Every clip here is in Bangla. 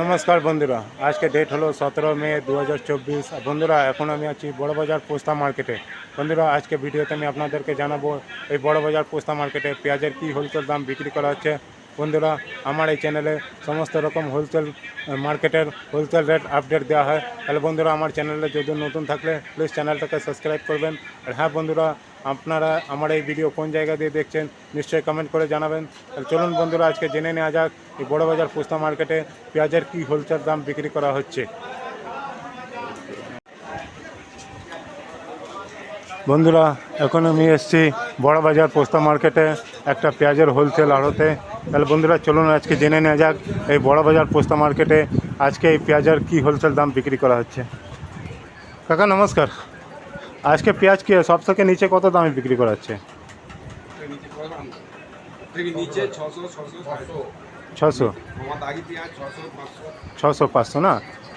নমস্কার বন্ধুরা, আজকে ডেট হলো সতেরো মে দু হাজার চব্বিশ। বন্ধুরা, এখন আমি আছি বড়বাজার পোস্তা মার্কেটে। বন্ধুরা, আজকে ভিডিওতে আমি আপনাদেরকে জানাব এই বড়বাজার পোস্তা মার্কেটে পেঁয়াজের কী হোলসেল দাম বিক্রি করা হচ্ছে। বন্ধুরা, আমার এই চ্যানেলে সমস্ত রকম হোলসেল মার্কেটের হোলসেল রেট আপডেট দেওয়া হয়। তাহলে বন্ধুরা, আমার চ্যানেলে যদি নতুন থাকলে প্লিজ চ্যানেলটাকে সাবস্ক্রাইব করবেন। আর হ্যাঁ বন্ধুরা আপনারা আমার এই ভিডিও কোন জায়গা দিয়ে দেখছেন, নিশ্চয়ই কমেন্ট করে জানাবেন। চলুন বন্ধুরা, আজকে জেনে নেওয়া যাক এই বড়বাজার পোস্তা মার্কেটে পেঁয়াজের কী হোলসেল দাম বিক্রি করা হচ্ছে। বন্ধুরা, এখন আমি এসেছি বড়বাজার পোস্তা মার্কেটে একটা পেঁয়াজের হোলসেল আড়তে। তাহলে বন্ধুরা, চলুন আজকে জেনে নেওয়া যাক এই বড়বাজার পোস্তা মার্কেটে আজকে এই পেঁয়াজের কী হোলসেল দাম বিক্রি করা হচ্ছে। কাকা, নমস্কার। আজকে পেঁয়াজ কি সব থেকে নিচে কত দামে বিক্রি করা হচ্ছে ছশো ছশো পাঁচশো। না?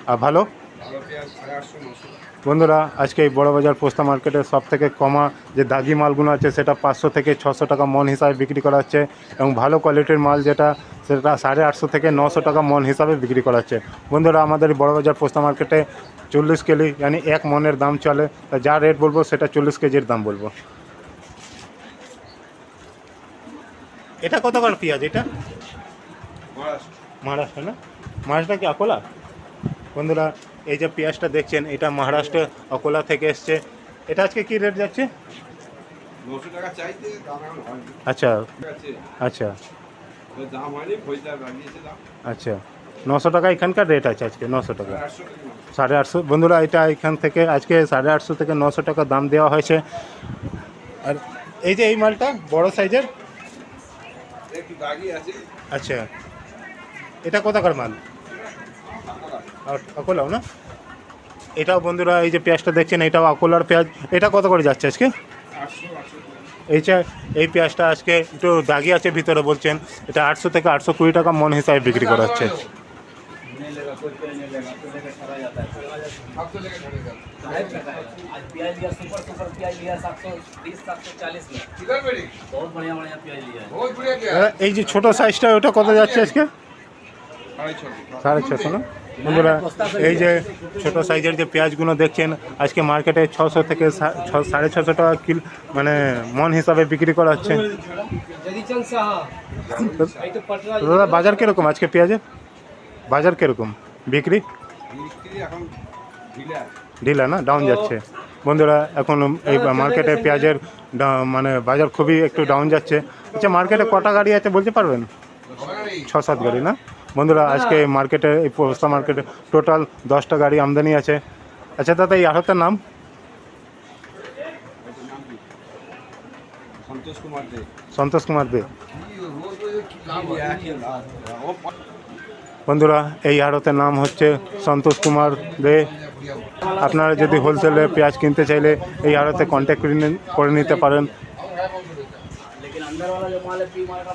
আর ভালো? বন্ধুরা আজকে এই বড়বাজার পোস্তা মার্কেটে সব থেকে কমা যে দাগি মালগুলো আছে সেটা পাঁচশো থেকে ছশো টাকা মন হিসাবে বিক্রি করা হচ্ছে এবং ভালো কোয়ালিটির মাল যেটা সেটা সাড়ে আটশো থেকে নশো টাকা মন হিসাবে বিক্রি করা হচ্ছে বন্ধুরা আমাদের এই বড়বাজার পোস্তা মার্কেটে চল্লিশ কেজি মানে এক মনের দাম চলে। তা যা রেট বলব সেটা চল্লিশ কেজির দাম বলব। এটা কত করে পেঁয়াজ এটা? মহারাষ্ট্র। মহারাষ্ট্র না? মহারাষ্ট্র কি আকোলা বন্ধুরা এই যে পেঁয়াজটা দেখছেন এটা মহারাষ্ট্র অকোলা থেকে এসছে। এটা আজকে কি রেট যাচ্ছে? আচ্ছা। আচ্ছা। আচ্ছা। নশো টাকা এখানকার রেট আছে আজকে, নশো টাকা। সাড়ে আটশো বন্ধুরা, এটা এখান থেকে আজকে সাড়ে আটশো থেকে নশো টাকা দাম দেওয়া হয়েছে। আর এই যে এই মালটা, বড় সাইজের? আচ্ছা। এটা কোথাকার মাল? আকোলাও না? এটাও বন্ধুরা, এই যে পেঁয়াজটা দেখছেন, এটাও আকোলার পেঁয়াজ। এটা কত করে যাচ্ছে আজকে? এইটা এই পেঁয়াজটা আজকে একটু দাগি আছে ভিতরে বলছেন। এটা আটশো থেকে আটশো কুড়ি টাকা মন হিসাবে বিক্রি করা হচ্ছে। आज प्याज लिया सुपर सुपर प्याज लिया सात सौ बीस सात सौ चालीस में কিধার বেড়ি बहुत बढ़िया बढ़िया प्याज लिया है বহুত বড়িয়া পেঁয়াজ দাদা, এই যে ছোট সাইজটা ওটা কত যাচ্ছে আজকে সাড়ে ছশো সাড়ে ছশো না বন্ধুরা এই যে ছোট সাইজের যে পেঁয়াজগুলো দেখছেন আজকে মার্কেটে ছশো থেকে সা- ছ- সাড়ে ছশো টাকা কিল মানে মন হিসাবে বিক্রি করা হচ্ছে जदीचंद शाह এই তো পটরা তো দাদা বাজার কিরকম আজকে পেঁয়াজের বাজার কিরকম বিক্রি বিক্রি এখন ঢিলে না? ডাউন যাচ্ছে। বন্ধুরা এখন এই মার্কেটে পেঁয়াজের ডা- মানে বাজার খুবই একটু ডাউন যাচ্ছে। আচ্ছা মার্কেটে কটা গাড়ি আছে বলতে পারবেন? ছ সাত গাড়ি না? বন্ধুরা আজকে মার্কেটে এই পোস্তা মার্কেটে টোটাল দশটা গাড়ি আমদানি আছে। আচ্ছা দাদা এই আড়তের নাম? সন্তোষ কুমার দে। সন্তোষ কুমার দে। বন্ধুরা এই আড়তের নাম হচ্ছে সন্তোষ কুমার দে আপনারা যদি হোলসেলে পেঁয়াজ কিনতে চাইলে এই আড়তে কন্ট্যাক্ট করে নিন- করে নিতে পারেন लेकिन अंदर वाला जो माल है पी माल का